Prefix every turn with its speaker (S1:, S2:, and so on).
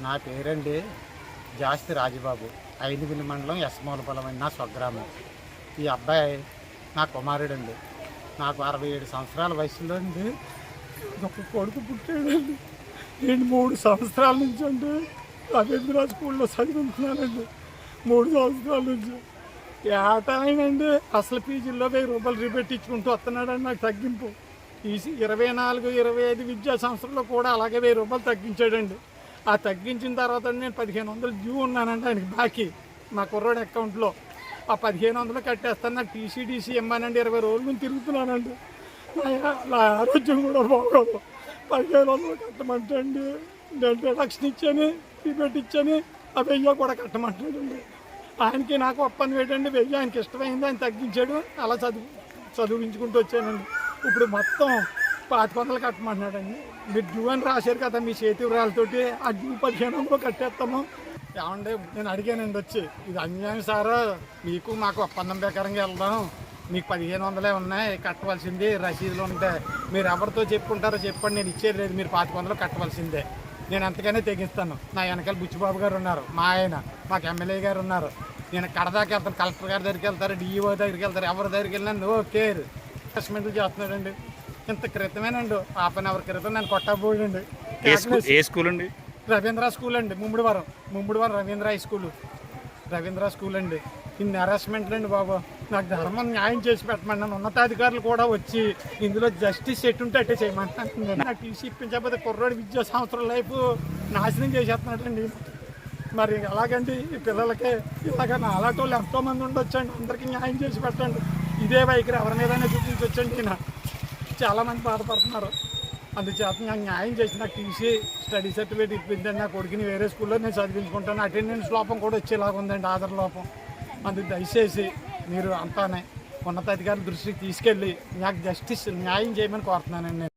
S1: నా పేరండి జాస్తి రాజబాబు ఐదుగుని మండలం ఎస్మూలపల్లం నా స్వగ్రామం. ఈ అబ్బాయి నా కుమారుడండి. నాకు అరవై ఏడు సంవత్సరాల వయసులో అండి ఒక కొడుకు పుట్టాడండి. నేను మూడు సంవత్సరాల నుంచి అండి రవీంద్ర స్కూల్లో చదువుకుంటున్నానండి. మూడు సంవత్సరాల నుంచి. ఏటాయనండి అసలు పీజీల్లో వెయ్యి రూపాయలు రిపెట్టించుకుంటూ వస్తున్నాడని నాకు తగ్గింపు. ఈ ఇరవై నాలుగు ఇరవై ఐదు విద్యా సంవత్సరంలో కూడా అలాగే వెయ్యి రూపాయలు తగ్గించాడండి. ఆ తగ్గించిన తర్వాత నేను పదిహేను వందలు డ్యూ ఉన్నానండి ఆయనకి బాకీ. మా కుర్రోడి అకౌంట్లో. ఆ పదిహేను వందలు కట్టేస్తాను నాకు టీసీడీసీ ఇమ్మానండి ఇరవై రోజులు నుంచి తిరుగుతున్నానండి. నా నా ఆరోగ్యం కూడా బాగోదు. పదిహేను వందలు కట్టమంటండి. నేను రిడక్షన్ ఇచ్చాను రిబెట్ ఇచ్చాను ఆ వెయ్యి కూడా కట్టమంటాడండి ఆయనకి నాకు ఒప్పందం ఏంటండి వెయ్యి ఆయనకి ఇష్టమైంది ఆయన తగ్గించాడు అలా చదువు చదివించుకుంటూ వచ్చానండి. ఇప్పుడు మొత్తం పాతి వందలు కట్టమంటున్నాడండి. మీరు డ్యూ అని రాశారు కదా మీ చేతి వివరాలతోటి ఆ డ్యూ పదిహేను వందలు కట్టేస్తాము. ఏమంటే నేను అడిగానండి వచ్చి ఇది అన్యాయం సారా? మీకు మాకు ఒప్పందం ప్రకారంగా వెళ్దాం. మీకు పదిహేను వందలే ఉన్నాయి కట్టవలసింది రసీదులు ఉంటాయి మీరు ఎవరితో చెప్పుకుంటారో చెప్పండి నేను ఇచ్చేది లేదు మీరు పాతి వందలు కట్టవలసిందే. నేను ఎంతకైనా తెగిస్తాను. నా వెనకాల బుచ్చిబాబు గారు ఉన్నారు మా ఆయన మాకు ఎమ్మెల్యే గారు ఉన్నారు. నేను కడదాకి వెళ్తాను కలెక్టర్ గారి దగ్గరికి వెళ్తారు డిఈఓ దగ్గరికి వెళ్తారు ఎవరి దగ్గరికి వెళ్ళినా నో కేర్. అసెస్మెంట్లు చేస్తున్నాడండి. ఇంత క్రితమేనండి. హాఫ్ అన్ అవర్ క్రితం నేను కొట్టబోయండి
S2: ఏ స్కూల్ అండి
S1: రవీంద్ర స్కూల్ అండి Mummidivaram Mummidivaram Ravindra high school. Ravindra school అండి ఇన్ని హరాస్మెంట్లు అండి బాబు. నాకు ధర్మం న్యాయం చేసి పెట్టమన్నాను ఉన్నతాధికారులు కూడా వచ్చి ఇందులో జస్టిస్ ఎట్టుంటే అట్టే చేయమంటున్నాను నాకు టీసీ ఇప్పించకపోతే కుర్రోడి విద్యా సంవత్సరం లైఫ్ నాశనం చేసేస్తున్నాడండి. మరి అలాగండి ఈ పిల్లలకి? ఇలాగ నా అలాంటి వాళ్ళు ఎంతోమంది ఉండొచ్చండి. అందరికీ న్యాయం చేసి పెట్టండి. ఇదే వైఖరి ఎవరి మీదైనా చూపించవచ్చండి ఈయన. చాలామంది బాధపడుతున్నారు. అందుచేత నాకు న్యాయం చేసి నాకు టీసీ స్టడీ సర్టిఫికేట్ ఇప్పించండి నా కొడుకుని వేరే స్కూల్లో నేను చదివించుకుంటాను అటెండెన్స్ లోపం కూడా వచ్చేలాగా ఉందండి ఆధార్ లోపం. అందుకు దయచేసి మీరు అంతానే ఉన్నతాధికారుల దృష్టికి తీసుకెళ్ళి నాకు జస్టిస్ న్యాయం చేయమని కోరుతున్నానండి నేను.